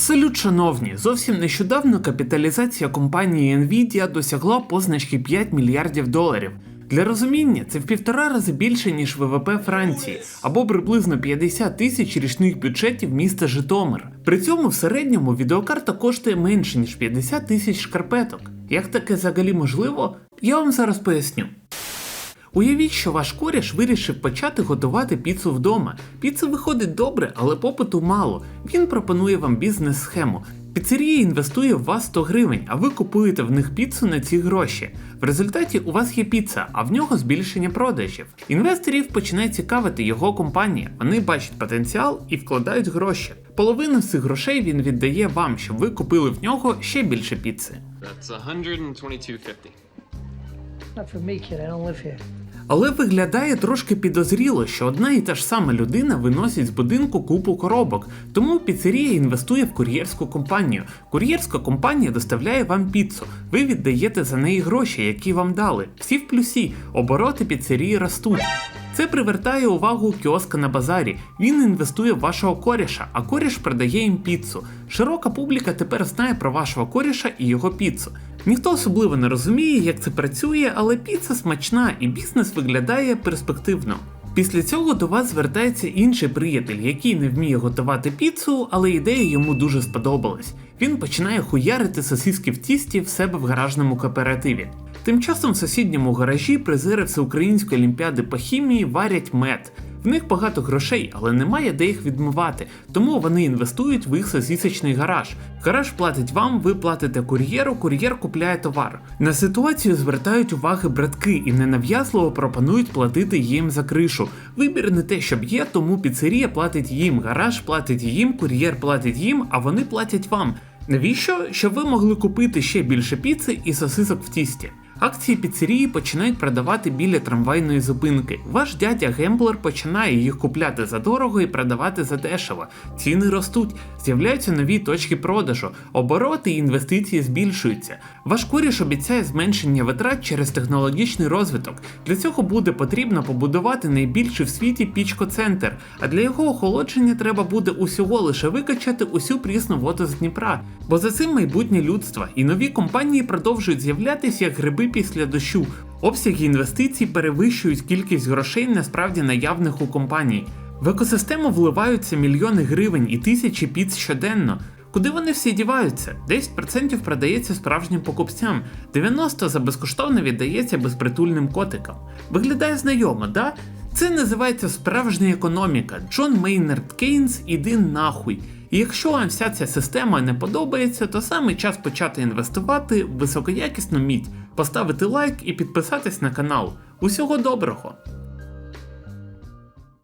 Салют, шановні! Зовсім нещодавно капіталізація компанії Nvidia досягла позначки 5 мільярдів доларів. Для розуміння, це в півтора рази більше, ніж ВВП Франції, або приблизно 50 тисяч річних бюджетів міста Житомир. При цьому в середньому відеокарта коштує менше, ніж 50 тисяч шкарпеток. Як таке взагалі можливо? Я вам зараз поясню. Уявіть, що ваш коріш вирішив почати готувати піцу вдома. Піца виходить добре, але попиту мало. Він пропонує вам бізнес-схему. Піцерія інвестує в вас 100 гривень, а ви купуєте в них піцу на ці гроші. В результаті у вас є піца, а в нього збільшення продажів. Інвесторів починає цікавити його компанія. Вони бачать потенціал і вкладають гроші. Половину з цих грошей він віддає вам, щоб ви купили в нього ще більше піци. That's 122.50. Not for me, kid. I don't live here. Але виглядає трошки підозріло, що одна і та ж сама людина виносить з будинку купу коробок, тому піцерія інвестує в кур'єрську компанію. Кур'єрська компанія доставляє вам піцу. Ви віддаєте за неї гроші, які вам дали. Всі в плюсі, обороти піцерії ростуть. Це привертає увагу кіоска на базарі. Він інвестує в вашого коріша, а коріш продає їм піцу. Широка публіка тепер знає про вашого коріша і його піцу. Ніхто особливо не розуміє, як це працює, але піца смачна і бізнес виглядає перспективно. Після цього до вас звертається інший приятель, який не вміє готувати піцу, але ідея йому дуже сподобалась. Він починає хуярити сосиски в тісті в себе в гаражному кооперативі. Тим часом в сусідньому гаражі призери Всеукраїнської олімпіади по хімії варять мед. В них багато грошей, але немає де їх відмивати, тому вони інвестують в їх сосісочний гараж. Гараж платить вам, ви платите кур'єру, кур'єр купляє товар. На ситуацію звертають уваги братки і ненав'язливо пропонують платити їм за кришу. Вибір не те, щоб є, тому піцерія платить їм, гараж платить їм, кур'єр платить їм, а вони платять вам. Навіщо? Щоб ви могли купити ще більше піци і сосисок в тісті. Акції піцерії починають продавати біля трамвайної зупинки. Ваш дядя Гемблер починає їх купляти за дорого і продавати за дешево. Ціни ростуть, з'являються нові точки продажу, обороти і інвестиції збільшуються. Ваш коріш обіцяє зменшення витрат через технологічний розвиток. Для цього буде потрібно побудувати найбільший в світі пічко-центр, а для його охолодження треба буде усього лише викачати усю прісну воду з Дніпра. Бо за цим майбутнє людства, і нові компанії продовжують з'являтися як гриби після дощу. Обсяги інвестицій перевищують кількість грошей насправді наявних у компанії. В екосистему вливаються мільйони гривень і тисячі піц щоденно. Куди вони всі діваються? 10% продається справжнім покупцям, 90% за безкоштовно віддається безпритульним котикам. Виглядає знайомо, да? Це називається справжня економіка. Джон Мейнард Кейнс, іди нахуй. І якщо вам вся ця система не подобається, то саме час почати інвестувати в високоякісну мідь, поставити лайк і підписатись на канал. Усього доброго!